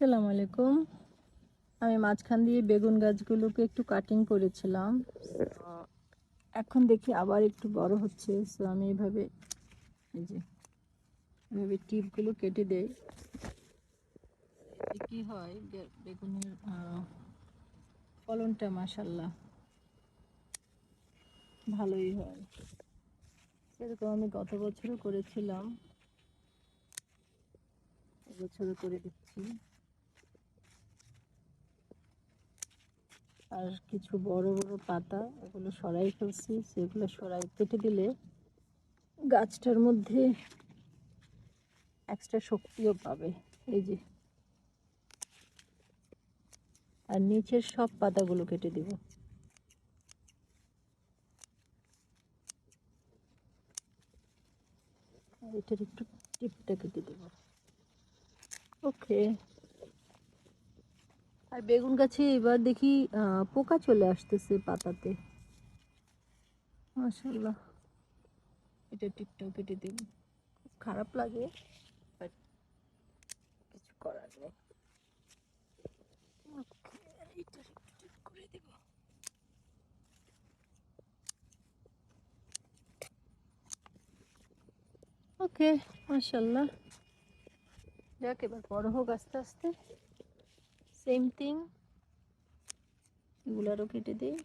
আসসালামু আলাইকুম। আমি মাঝখান দিয়ে বেগুন গাছগুলোকে একটু কাটিং করেছিলাম। এখন দেখি আবার একটু বড় হচ্ছে সো আমি এভাবে, এই যে, এভাবে টিপগুলো কেটে দেই। কি হয় বেগুনের ফলনটা মাসাল্লাহ ভালোই হয়। সেরকম আমি গত বছরও করেছিলাম। এবছরও করে দিচ্ছি। আর কিছু বড় বড় পাতা এগুলো সরাই ফেলছি। সেগুলো সরাই কেটে দিলে গাছটার মধ্যে এক্সট্রা শক্তিও পাবে। এই যে। আর নিচের সব পাতাগুলো কেটে দিব। এটার একটু টিপটা কেটে দেব। ওকে আর বেগুন গাছে এবার দেখি পোকা চলে আসতেছে পাতাতে। মাশাল্লাহ এটা টিপটাও কেটে দেব। খুব খারাপ লাগে কিছু করার নেই। ওকে মাশাল্লাহ যাক, এবার বড় হোক আস্তে আস্তে। সেম থিং এগুলারও কেটে দিই।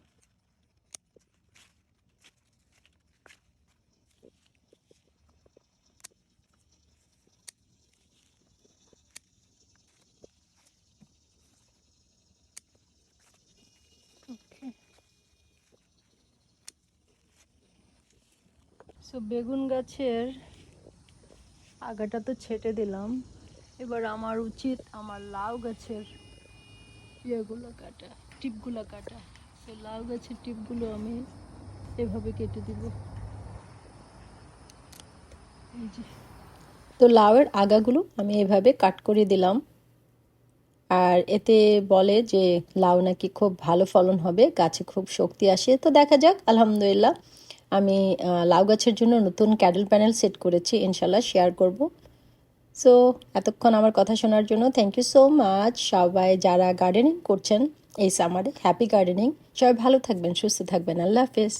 সো বেগুন গাছের আগাটা তো ছেটে দিলাম। এবার আমার উচিত আমার লাউ গাছের ইয়েগুলো কাটা, টিপগুলো কাটা। সো লাউ গাছের টিপগুলো আমি এভাবে কেটে দিব। তো লাউয়ের আগাগুলো আমি এভাবে কাট করে দিলাম। আর এতে বলে যে লাউ নাকি খুব ভালো ফলন হবে, গাছে খুব শক্তি আসে। তো দেখা যাক, আলহামদুলিল্লাহ, আমি লাউ গাছের জন্য নতুন ক্যাডেল প্যানেল সেট করেছি। ইনশাল্লাহ শেয়ার করব। সো এতক্ষণ আমার কথা শোনার জন্য থ্যাংক ইউ সো মাচ সবাই যারা গার্ডেনিং করছেন, এই সামারে হ্যাপি গার্ডেনিং সবাই ভালো থাকবেন, সুস্থ থাকবেন, আল্লাহ হাফেজ।